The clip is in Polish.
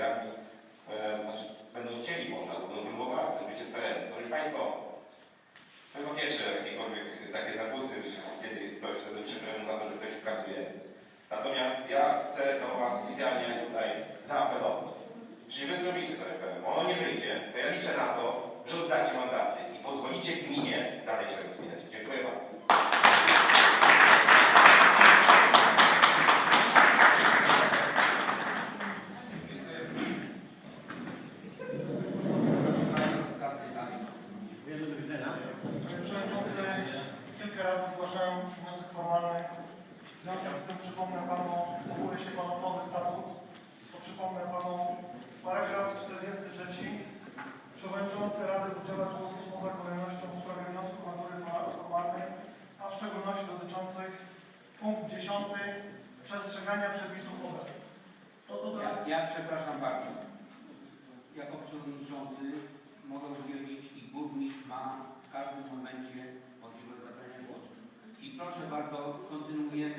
zjawi, e, znaczy będą chcieli może, albo będą próbowali zrobić referendum. Proszę Państwo, no to po pierwsze jakiekolwiek takie zakusy, kiedy ktoś chce zrobić referendum za to, że ktoś pracuje. Natomiast ja chcę do Was oficjalnie tutaj zaapelować. Czyli wy zrobicie to referendum. Ono nie wyjdzie. To ja liczę na to, Panie Przewodniczący, kilka razy zgłaszałem wniosek formalny. W związku z tym przypomnę Panu, powołuje się Pan o nowy statut. To przypomnę Panu paragraf 43. Przewodniczący Rady udziela głosu poza kolejnością w sprawie wniosków natury formalnej, a w szczególności dotyczących punkt 10 przestrzegania przepisów OBE. To tutaj Ja, ja przepraszam bardzo. Jako przewodniczący mogę udzielić i burmistrz momencie możliwość zabrania głosu. I proszę bardzo, kontynuujemy.